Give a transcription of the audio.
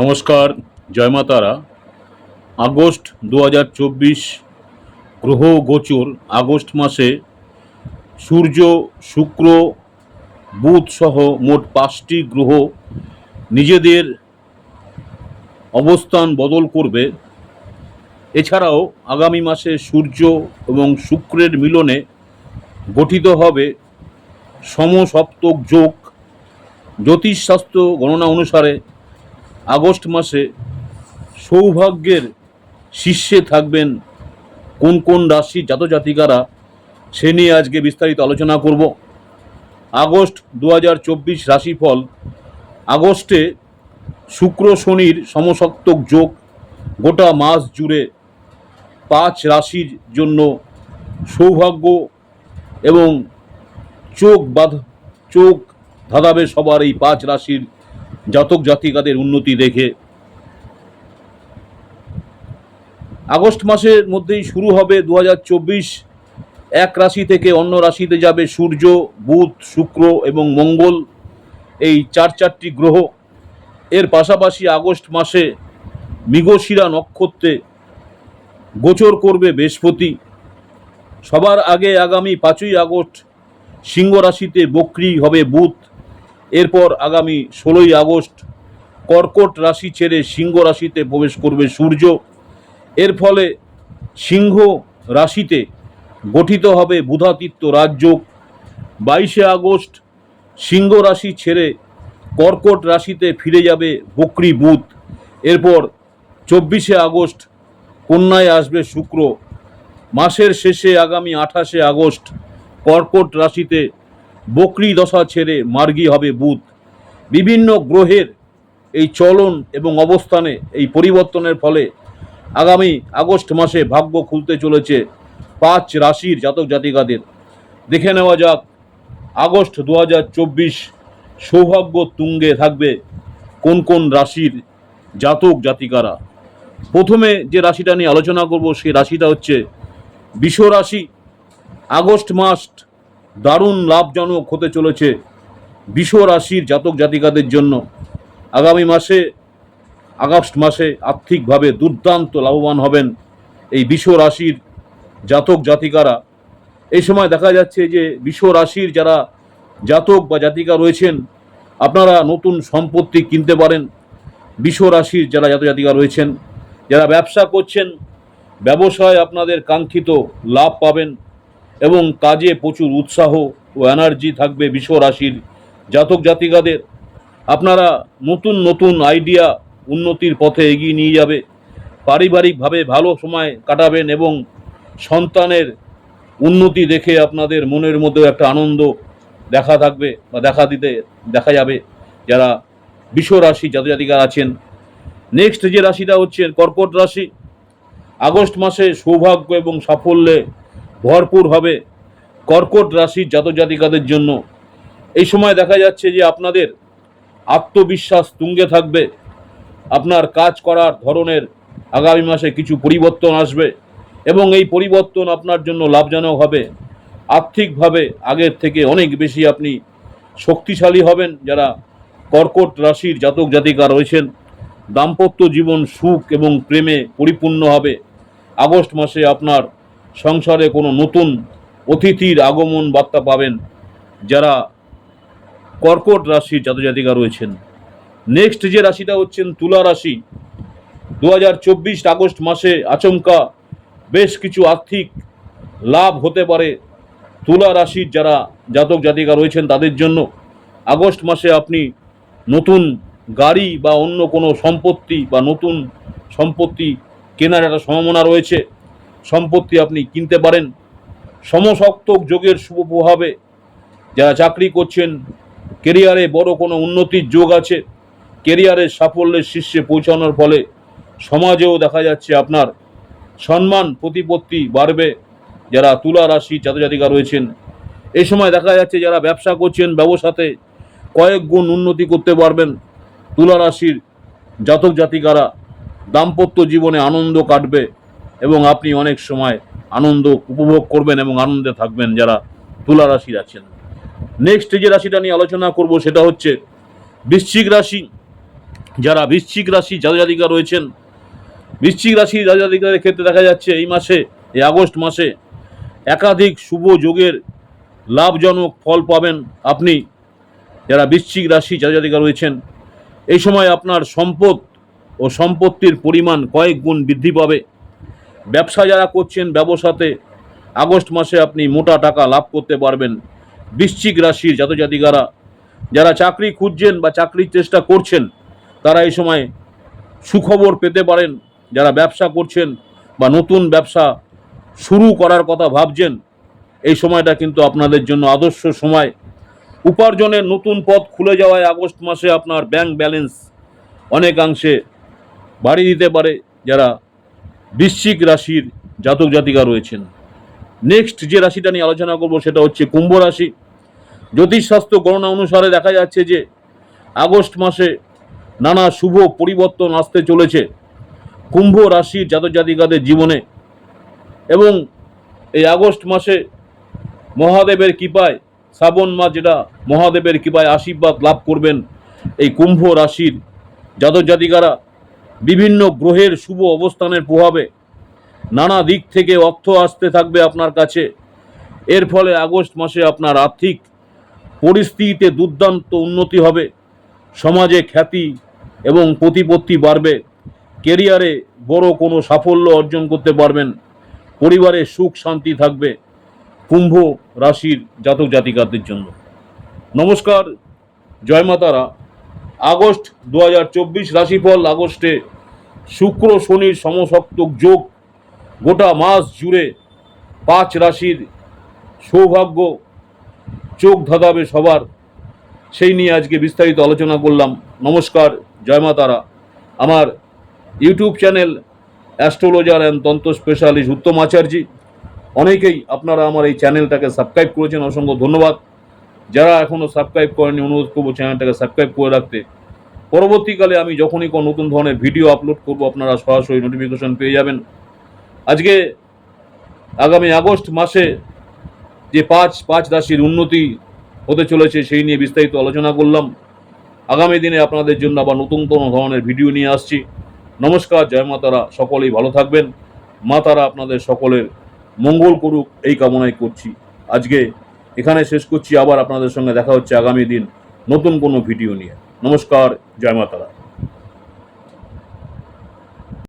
নমস্কার, জয় মা তারা। আগস্ট দু হাজার চব্বিশ গ্রহ গোচর, আগস্ট মাসে সূর্য, শুক্র, বুধ সহ মোট পাঁচটি গ্রহ নিজেদের অবস্থান বদল করবে। এছাড়াও আগামী মাসে সূর্য এবং শুক্রের মিলনে গঠিত হবে সমসপ্তক যোগ। জ্যোতিষশাস্ত্র গণনা অনুসারে আগস্ট মাসে সৌভাগ্যের শীর্ষে থাকবেন কোন কোন রাশির জাতজাতিকারা, সে নিয়ে আজকে বিস্তারিত আলোচনা করব। আগস্ট দু হাজার চব্বিশ রাশিফল, আগস্টে শুক্র শনির সমসপ্তক যোগ, গোটা মাস জুড়ে পাঁচ রাশির জন্য সৌভাগ্য এবং চোখ বাধ, চোখ ধাঁধাবে সবার এই পাঁচ রাশির জাতক জাতিকাদের উন্নতি দেখে আগস্ট মাসের মধ্যেই শুরু হবে দু এক রাশি থেকে অন্য রাশিতে যাবে সূর্য, বুধ, শুক্র এবং মঙ্গল, এই চার চারটি গ্রহ। এর পাশাপাশি আগস্ট মাসে মৃগশিরা নক্ষত্রে গোচর করবে বৃহস্পতি। সবার আগে আগামী পাঁচই আগস্ট সিংহ রাশিতে বক্রি হবে বুধ। এরপর আগামী ষোলোই আগস্ট কর্কট রাশি ছেড়ে সিংহ রাশিতে প্রবেশ করবে সূর্য। এর ফলে সিংহ রাশিতে গঠিত হবে বুধাতিত্ব রাজযোগ বাইশে আগস্ট সিংহ রাশি ছেড়ে কর্কট রাশিতে ফিরে যাবে বকরি বুধ। এরপর চব্বিশে আগস্ট কন্যায় আসবে শুক্র। মাসের শেষে আগামী আঠাশে আগস্ট কর্কট রাশিতে বকরি দশা ছেড়ে মার্গী হবে বুধ। বিভিন্ন গ্রহের এই চলন এবং অবস্থানে এই পরিবর্তনের ফলে আগামী আগস্ট মাসে ভাগ্য খুলতে চলেছে পাঁচ রাশির জাতক জাতিকাদের। দেখে নেওয়া যাক, আগস্ট দু হাজার চব্বিশ সৌভাগ্য তুঙ্গে থাকবে কোন কোন রাশির জাতক জাতিকারা। প্রথমে যে রাশিটা নিয়ে আলোচনা করব, সেই রাশিটা হচ্ছে বিষ রাশি। আগস্ট মাস দারুণ লাভজনক হতে চলেছে বিষ রাশির জাতক জাতিকাদের জন্য। আগামী মাসে, আগস্ট মাসে আর্থিকভাবে দুর্দান্ত লাভবান হবেন এই বিষ রাশির জাতক জাতিকারা। এই সময় দেখা যাচ্ছে যে বিষ রাশির যারা জাতক বা জাতিকা রয়েছেন, আপনারা নতুন সম্পত্তি কিনতে পারেন। বিষ রাশির যারা জাতক জাতিকা রয়েছেন, যারা ব্যবসা করছেন, ব্যবসায় আপনাদের কাঙ্ক্ষিত লাভ পাবেন। এবং কাজে প্রচুর উৎসাহ ও এনার্জি থাকবে বিশ্ব রাশির জাতক জাতিকাদের। আপনারা নতুন নতুন আইডিয়া উন্নতির পথে এগিয়ে নিয়ে যাবে। পারিবারিকভাবে ভালো সময় কাটাবেন এবং সন্তানের উন্নতি দেখে আপনাদের মনের মধ্যেও একটা আনন্দ দেখা থাকবে বা দেখা দিতে, দেখা যাবে যারা বিশ্ব রাশি জাতক জাতিকা আছেন। নেক্সট যে রাশিটা হচ্ছে কর্কট রাশি। আগস্ট মাসে সৌভাগ্য এবং সাফল্যে ভরপুর হবে। কর্কট রাশির জাতক জাতিকাদের জন্য। এই সময় দেখা যাচ্ছে যে আপনাদের আত্মবিশ্বাস তুঙ্গে থাকবে। আপনার কাজ করার ধরনের আগামী মাসে কিছু পরিবর্তন আসবে এবং এই পরিবর্তন আপনার জন্য লাভজনক হবে। আর্থিকভাবে আগের থেকে অনেক বেশি আপনি শক্তিশালী হবেন যারা কর্কট রাশির জাতক জাতিকা রয়েছেন। দাম্পত্য জীবন সুখ এবং প্রেমে পরিপূর্ণ হবে। আগস্ট মাসে আপনার সংসারে কোনো নতুন অতিথির আগমন বার্তা পাবেন যারা কর্কট রাশির জাতজাতিকা রয়েছেন। নেক্সট যে রাশিটা হচ্ছেন তুলা রাশি দু হাজার চব্বিশ আগস্ট মাসে আচমকা বেশ কিছু আর্থিক লাভ হতে পারে তুলা রাশির যারা জাতক জাতিকা রয়েছেন তাদের জন্য। আগস্ট মাসে আপনি নতুন গাড়ি বা অন্য কোনো সম্পত্তি বা নতুন সম্পত্তি কেনার একটা সম্ভাবনা রয়েছে। সম্পত্তি আপনি কিনতে পারেন। সমসপ্তক যোগের শুভ প্রভাবে যারা চাকরি করছেন, কেরিয়ারে বড় কোনো উন্নতির যোগ আছে, কেরিয়ারের সাফল্যের শীর্ষে পৌঁছানোর ফলে সমাজেও দেখা যাচ্ছে আপনার সম্মান, প্রতিপত্তি বাড়বে। যারা তুলা রাশি জাতজাতিকা রয়েছেন, এই সময় দেখা যাচ্ছে যারা ব্যবসা করছেন, ব্যবসাতে কয়েক গুণ উন্নতি করতে পারবেন। তুলা রাশির জাতক জাতিকারা দাম্পত্য জীবনে আনন্দ কাটবে। এবং আপনি অনেক সময় আনন্দ উপভোগ করবেন এবং আনন্দে থাকবেন যারা তুলা রাশির আছেন। নেক্সট যে রাশিটা নিয়ে আলোচনা করব সেটা হচ্ছে বৃশ্চিক রাশি। যারা বৃশ্চিক রাশি জাতজাতিকা রয়েছেন, বৃশ্চিক রাশি জাতজাতিকাদের ক্ষেত্রে দেখা যাচ্ছে এই মাসে, এই আগস্ট মাসে একাধিক শুভ যোগের লাভজনক ফল পাবেন আপনি। যারা বৃশ্চিক রাশি জাতজাতিকা রয়েছেন, এই সময় আপনার সম্পদ ও সম্পত্তির পরিমাণ কয়েক গুণ বৃদ্ধি পাবে। ব্যবসা যারা করছেন ব্যবসাতে আগস্ট মাসে আপনি মোটা টাকা লাভ করতে পারবেন। বৃশ্চিক রাশির জাতজাতিকারা যারা চাকরি খুঁজছেন বা চাকরির চেষ্টা করছেন, তারা এই সময় সুখবর পেতে পারেন। যারা ব্যবসা করছেন বা নতুন ব্যবসা শুরু করার কথা ভাবছেন, এই সময়টা কিন্তু আপনাদের জন্য আদর্শ সময়। উপার্জনের নতুন পথ খুলে যাওয়ায় আগস্ট মাসে আপনার ব্যাংক ব্যালেন্স অনেকাংশে বাড়িয়ে দিতে পারে। যারা বৃশ্চিক রাশির জাতক জাতিকা রয়েছেন। নেক্সট যে রাশিটা নিয়ে আলোচনা করব সেটা হচ্ছে কুম্ভ রাশি। জ্যোতিষশাস্ত্র গণনা অনুসারে দেখা যাচ্ছে যে আগস্ট মাসে নানা শুভ পরিবর্তন আসতে চলেছে। কুম্ভ রাশির জাতক জাতিকাদের জীবনে এবং এই আগস্ট মাসে মহাদেবের কৃপায়, শ্রাবণ মাস যেটা মহাদেবের কৃপায় আশীর্বাদ লাভ করবেন এই কুম্ভ রাশির জাতক জাতিকারা। বিভিন্ন গ্রহের শুভ অবস্থানের প্রভাবে নানা দিক থেকে অর্থ আসতে থাকবে আপনার কাছে। এর ফলে আগস্ট মাসে আপনার আর্থিক পরিস্থিতিতে দুর্দান্ত উন্নতি হবে। সমাজে খ্যাতি এবং প্রতিপত্তি বাড়বে। কেরিয়ারে বড় কোনো সাফল্য অর্জন করতে পারবেন। পরিবারে সুখ, শান্তি থাকবে কুম্ভ রাশির জাতক জাতিকাদের জন্য। নমস্কার, জয় মাতারা আগস্ট দু হাজার চব্বিশ রাশিফল, আগস্টে শুক্র শনির সমসপ্তক যোগ, গোটা মাস জুড়ে পাঁচ রাশির সৌভাগ্য চোখ ধাঁধাবে সবার। সেই নিয়ে আজকে বিস্তারিত আলোচনা করলাম। নমস্কার, জয় মা তারা। আমার YouTube channel astrologer and tantra specialist Uttam Acharya. অনেকেই আপনারা আমার এই চ্যানেলটাকে সাবস্ক্রাইব করেছেন, অসংখ্য ধন্যবাদ। যারা এখনও সাবস্ক্রাইব করেনি অনুরোধ করব চ্যানেলটাকে সাবস্ক্রাইব করে রাখতে। পরবর্তীকালে আমি যখনই কোনো নতুন ধরনের ভিডিও আপলোড করব, আপনারা সরাসরি নোটিফিকেশন পেয়ে যাবেন। আজকে আগামী আগস্ট মাসে যে পাঁচ পাঁচ রাশির উন্নতি হতে চলেছে সেই নিয়ে বিস্তারিত আলোচনা করলাম। আগামী দিনে আপনাদের জন্য আবার নতুন কোনো ধরনের ভিডিও নিয়ে আসছি। নমস্কার, জয় মাতারা, সকলেই ভালো থাকবেন। মা তারা আপনাদের সকলের মঙ্গল করুক, এই কামনাই করছি। আজকে এখানে শেষ করছি, আবার আপনাদের সঙ্গে দেখা হচ্ছে আগামী দিন নতুন কোনো ভিডিও নিয়ে। নমস্কার, জয় মাতারা।